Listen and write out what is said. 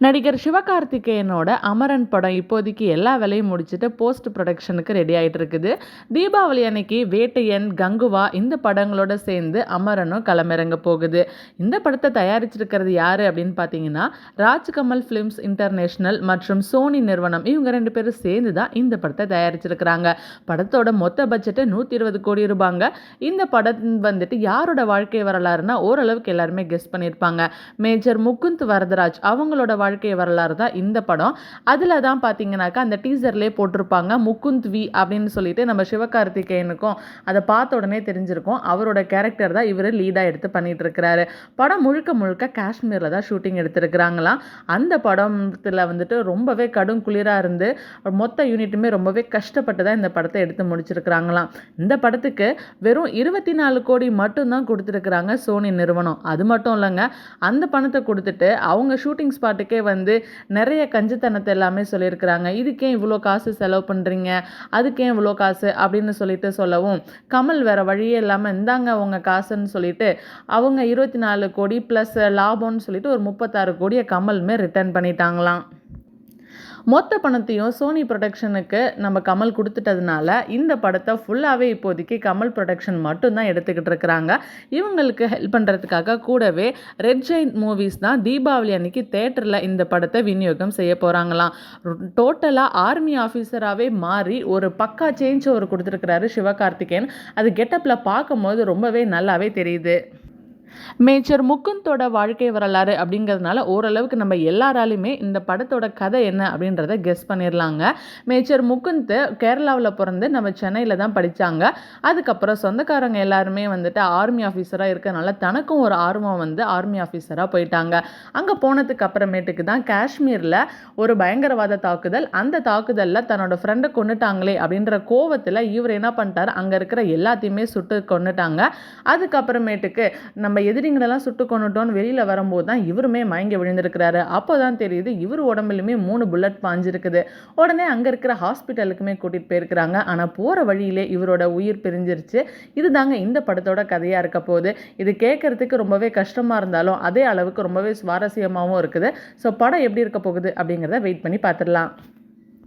நடிகர் சிவகார்த்திகேயனோட அமரன் படம் இப்போதைக்கு எல்லா வேலையும் முடிச்சுட்டு போஸ்ட் ப்ரொடக்ஷனுக்கு ரெடி ஆகிட்டு இருக்குது தீபாவளி அன்னைக்கு வேட்டையன் கங்குவா இந்த படங்களோட சேர்ந்து அமரனும் களமிறங்க போகுது. இந்த படத்தை தயாரிச்சிருக்கிறது யார் அப்படின்னு பார்த்தீங்கன்னா ராஜ்கமல் ஃபிலிம்ஸ் இன்டர்நேஷ்னல் மற்றும் சோனி நிறுவனம். இவங்க ரெண்டு பேரும் சேர்ந்து தான் இந்த படத்தை தயாரிச்சிருக்கிறாங்க. படத்தோட மொத்த பட்ஜெட்டு நூற்றி இருபது கோடி ரூபாங்க. இந்த படம் வந்துட்டு யாரோட வாழ்க்கை வரலாறுனா ஓரளவுக்கு எல்லாருமே கெஸ் பண்ணியிருப்பாங்க மேஜர் முகுந்த் வரதராஜ் அவங்களோட வாழ்க்கை வரலாறு தான் இந்த படம். அதில் தான் பார்த்தீங்கன்னாக்கா அந்த டீசர்லேயே போட்டிருப்பாங்க முகுந்த் வி அப்படின்னு சொல்லிட்டு நம்ம சிவகார்த்திகேயனுக்கும் அதை பார்த்த உடனே தெரிஞ்சிருக்கும் அவரோட கேரக்டர் தான் இவர் லீடாக எடுத்து பண்ணிட்டு இருக்கிறாரு படம் முழுக்க முழுக்க காஷ்மீரில் தான் ஷூட்டிங் எடுத்திருக்கிறாங்களாம். அந்த படத்தில் வந்துட்டு ரொம்பவே கடும் குளிராக இருந்து மொத்த யூனிட்டுமே ரொம்பவே கஷ்டப்பட்டு தான் இந்த படத்தை எடுத்து முடிச்சிருக்கிறாங்களாம். இந்த படத்துக்கு வெறும் இருபத்தி நாலு கோடி மட்டும்தான் கொடுத்துருக்குறாங்க சோனி நிறுவனம். அது மட்டும் இல்லைங்க அந்த பணத்தை கொடுத்துட்டு அவங்க ஷூட்டிங் ஸ்பாட்டுக்கு வந்து நிறைய கஞ்சித்தனத்தை எல்லாமே சொல்லியிருக்கிறாங்க. இதுக்கே இவ்வளோ காசு செலவு பண்ணுறீங்க அதுக்கே இவ்வளோ காசு? அப்படின்னு சொல்லிட்டு சொல்லவும் கமல் வேறு வழியே இல்லாமல் இந்தாங்க அவங்க காசுன்னு சொல்லிட்டு அவங்க இருபத்தி நாலு கோடி ப்ளஸ் லாபம்னு சொல்லிட்டு ஒரு முப்பத்தாறு கோடியை கமலுமே ரிட்டர்ன் பண்ணிட்டாங்களாம். மொத்த பணத்தையும் சோனி ப்ரொடக்ஷனுக்கு நம்ம கமல் கொடுத்துட்டதுனால இந்த படத்தை ஃபுல்லாகவே இப்போதைக்கு கமல் ப்ரொடக்ஷன் மட்டும்தான் எடுத்துக்கிட்டு இருக்கிறாங்க. இவங்களுக்கு ஹெல்ப் பண்ணுறதுக்காக கூடவே ரெட் ஜெயின் மூவிஸ் தான் தீபாவளி அன்னைக்கு தேட்டரில் இந்த படத்தை விநியோகம் செய்ய போகிறாங்களாம் டோட்டலாக ஆர்மி ஆஃபீஸராகவே மாறி ஒரு பக்கா சேஞ்ச் ஓவர் கொடுத்துருக்கிறாரு சிவகார்த்திகேயன். அது கெட்டப்பில் பார்க்கும்போது ரொம்பவே நல்லாவே தெரியுது. மேஜர் முக்குந்தோட வாழ்க்கை வரலாறு அப்படிங்கிறதுனால ஓரளவுக்கு நம்ம எல்லாராலையுமே இந்த படத்தோட கதை என்ன அப்படின்றத கெஸ் பண்ணிடலாங்க மேஜர் முக்குந்த் கேரளாவில் பிறந்து நம்ம சென்னையில் தான் படித்தாங்க அதுக்கப்புறம் சொந்தக்காரங்க எல்லாருமே வந்துட்டு ஆர்மி ஆஃபீஸராக இருக்கிறனால தனக்கும் ஒரு ஆர்வம் வந்து ஆர்மி ஆஃபீஸராக போயிட்டாங்க. அங்கே போனதுக்கு அப்புறமேட்டுக்கு தான் காஷ்மீரில் ஒரு பயங்கரவாத தாக்குதல். அந்த தாக்குதலில் தன்னோட ஃப்ரெண்டை கொண்டுட்டாங்களே அப்படின்ற கோவத்தில் இவர் என்ன பண்ணிட்டார்? அங்கே இருக்கிற எல்லாத்தையுமே சுட்டு கொண்டுட்டாங்க அதுக்கப்புறமேட்டுக்கு நம்ம எதிரிங்களெல்லாம் சுட்டு கொண்டுட்டோன்னு வெளியில் வரும்போது தான் இவருமே மயங்கி விழுந்திருக்கிறாரு. அப்போ தான் தெரியுது இவர் உடம்புலையுமே மூணு புல்லட் பாஞ்சிருக்குது. உடனே அங்கே இருக்கிற ஹாஸ்பிட்டலுக்குமே கூட்டிகிட்டு போயிருக்கிறாங்க. ஆனால் போகிற வழியிலே இவரோட உயிர் பிரிஞ்சிருச்சு. இதுதாங்க இந்த படத்தோட கதையாக இருக்க போகுது. இது கேட்குறதுக்கு ரொம்பவே கஷ்டமாக இருந்தாலும் அதே அளவுக்கு ரொம்பவே சுவாரஸ்யமாகவும் இருக்குது. ஸோ படம் எப்படி இருக்க போகுது அப்படிங்கிறத வெயிட் பண்ணி பார்த்துடலாம்.